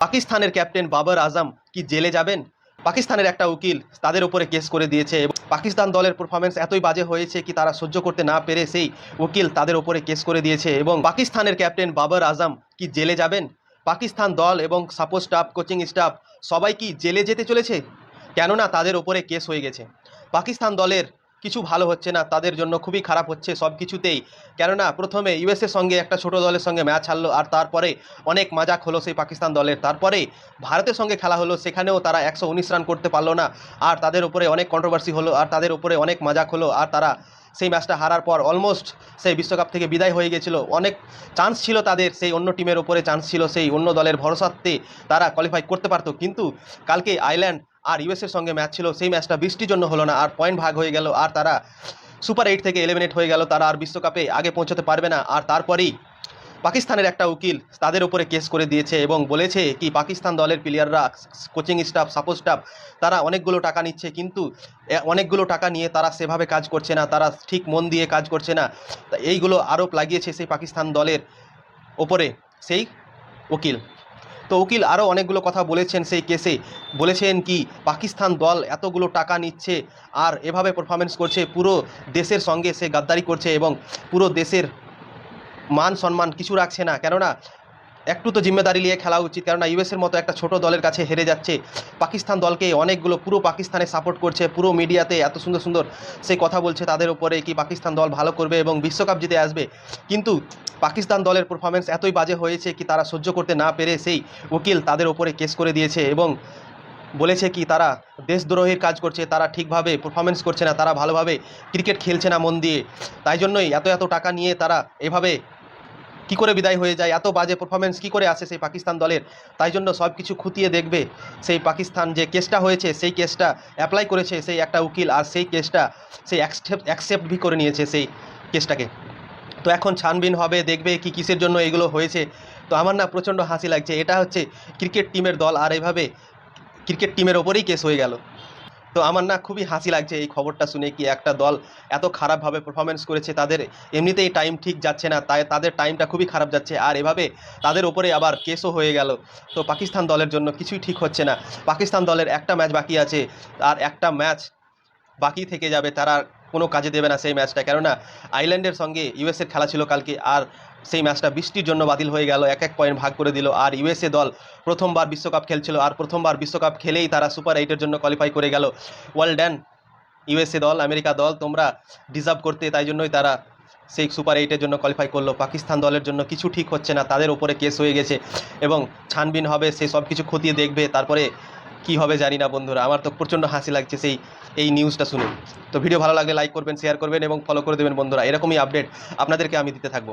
পাকিস্তানের ক্যাপ্টেন বাবর আজম কি জেলে যাবেন? পাকিস্তানের একটা উকিল তাদের উপরে কেস করে দিয়েছে এবং পাকিস্তান দলের পারফরমেন্স এতই বাজে হয়েছে কি তারা সহ্য করতে না পেরে সেই উকিল তাদের উপরে কেস করে দিয়েছে এবং পাকিস্তানের ক্যাপ্টেন বাবর আজম কি জেলে যাবেন? পাকিস্তান দল এবং সাপোর্ট স্টাফ, কোচিং স্টাফ সবাই কি জেলে যেতে চলেছে? কেননা তাদের ওপরে কেস হয়ে গেছে। পাকিস্তান দলের কিছু ভালো হচ্ছে না, তাদের জন্য খুবই খারাপ হচ্ছে সব কিছুতেই। কেননা প্রথমে ইউএসের সঙ্গে একটা ছোট দলের সঙ্গে ম্যাচ হারলো আর তারপরে অনেক মজাক হলো সেই পাকিস্তান দলের। তারপরে ভারতের সঙ্গে খেলা হলো, সেখানেও তারা একশো উনিশ রান করতে পারল না আর তাদের উপরে অনেক কন্ট্রোভার্সি হলো আর তাদের উপরে অনেক মজাক হলো আর তারা সেই ম্যাচটা হারার পর অলমোস্ট সেই বিশ্বকাপ থেকে বিদায় হয়ে গেছিল। অনেক চান্স ছিল তাদের, সেই অন্য টিমের ওপরে চান্স ছিল, সেই অন্য দলের ভরসাতে তারা কোয়ালিফাই করতে পারতো। কিন্তু কালকে আইল্যান্ড আর ইউএসের সঙ্গে ম্যাচ ছিল, সেই ম্যাচটা বৃষ্টির জন্য হলো না, আর পয়েন্ট ভাগ হয়ে গেল, আর তারা সুপার এইট থেকে এলিমিনেট হয়ে গেল, তারা আর বিশ্বকাপে আগে পৌঁছতে পারবে না, আর তারপরেই পাকিস্তানের একটা উকিল তাদের উপরে কেস করে দিয়েছে এবং বলেছে কি, পাকিস্তান দলের প্লেয়াররা কোচিং স্টাফ সাপোর্ট স্টাফ তারা অনেকগুলো টাকা নিচ্ছে, কিন্তু অনেকগুলো টাকা নিয়ে তারা সেভাবে কাজ করছে না, তারা ঠিক মন দিয়ে কাজ করছে না এইগুলো আরোপ লাগিয়েছে সেই পাকিস্তান দলের ওপরে সেই উকিল। তো উকিল আরও অনেকগুলো কথা বলেছেন সেই কেসে। বলেছেন কি, পাকিস্তান দল এতগুলো টাকা নিচ্ছে আর এভাবে পারফরমেন্স করছে, পুরো দেশের সঙ্গে সে গাদ্দারি করছে এবং পুরো দেশের মান সম্মান কিছু রাখছে না। কেননা একটু তো জিম্মেদারি নিয়ে খেলা উচিত, কেননা ইউএসের মতো একটা ছোট দলের কাছে হেরে যাচ্ছে। পাকিস্তান দলকে অনেকগুলো পুরো পাকিস্তানে সাপোর্ট করছে, পুরো মিডিয়াতে এত সুন্দর সুন্দর সেই কথা বলছে তাদের উপরে কি পাকিস্তান দল ভালো করবে এবং বিশ্বকাপ জিতে আসবে। কিন্তু পাকিস্তান দলের পারফরমেন্স এতই বাজে হয়েছে কি তারা সহ্য করতে না পেরে সেই উকিল তাদের উপরে কেস করে দিয়েছে এবং বলেছে কি তারা দেশদ্রোহীর কাজ করছে, তারা ঠিকভাবে পারফরমেন্স করছে না, তারা ভালোভাবে ক্রিকেট খেলছে না মন দিয়ে। তাই জন্যই এত এত টাকা নিয়ে তারা এভাবে কি করে বিদায় হয়ে যায়, এত বাজে পারফরমেন্স কি করে আসে সেই পাকিস্তান দলের? তাই জন্য সব কিছু খুঁটিয়ে দেখবে সেই পাকিস্তান যে কেসটা হয়েছে, সেই কেসটা অ্যাপ্লাই করেছে সেই একটা উকিল আর সেই কেসটা সেই অ্যাকসেপ্ট অ্যাকসেপ্ট ভি করে নিয়েছে সেই কেসটাকে তো এখন ছানবিন হবে, দেখবে কি কিসের জন্য এগুলো হয়েছে। তো আমার না প্রচণ্ড হাসি লাগছে। এটা হচ্ছে ক্রিকেট টিমের দল আর এভাবে ক্রিকেট টিমের ওপরেই কেস হয়ে গেল। তো আমার না খুবই হাসি লাগছে এই খবরটা শুনে কি একটা দল এত খারাপভাবে পারফরমেন্স করেছে, তাদের এমনিতেই টাইম ঠিক যাচ্ছে না, তাই তাদের টাইমটা খুবই খারাপ যাচ্ছে। আর এভাবে তাদের ওপরে আবার কেসও হয়ে গেল। তো পাকিস্তান দলের জন্য কিছুই ঠিক হচ্ছে না। পাকিস্তান দলের একটা ম্যাচ বাকি আছে, আর একটা ম্যাচ বাকি থেকে যাবে, তারা কোনো কাজে দেবে না সেই ম্যাচটা। কেননা আইল্যান্ডের সঙ্গে ইউএসের খেলা ছিল কালকে, আর সেই ম্যাচটা বৃষ্টির জন্য বাতিল হয়ে গেল। এক এক পয়েন্ট ভাগ করে দিল। আর ইউএসএ দল প্রথমবার বিশ্বকাপ খেলছিল, আর প্রথমবার বিশ্বকাপ খেলেই তারা সুপার এইটের জন্য কোয়ালিফাই করে গেল। ওয়ার্ল্ড ড্যান ইউএসএ দল, আমেরিকা দল, তোমরা ডিজার্ভ করতে, তাই জন্যই তারা সেই সুপার এইটের জন্য কোয়ালিফাই করল। পাকিস্তান দলের জন্য কিছু ঠিক হচ্ছে না, তাদের ওপরে কেস হয়ে গেছে। এবং ছানবিন হবে সেই সব কিছু খতিয়ে দেখবে। তারপরে কি হবে জানি না বন্ধুরা। আমার তো প্রচণ্ড হাসি লাগছে সেই, এই নিউজটা শুনে। তো ভিডিও ভালো লাগলে লাইক করবেন শেয়ার করবেন এবং ফলো করে দেবেন বন্ধুরা। এরকমই আপডেট আপনাদেরকে আমি দিতে থাকব।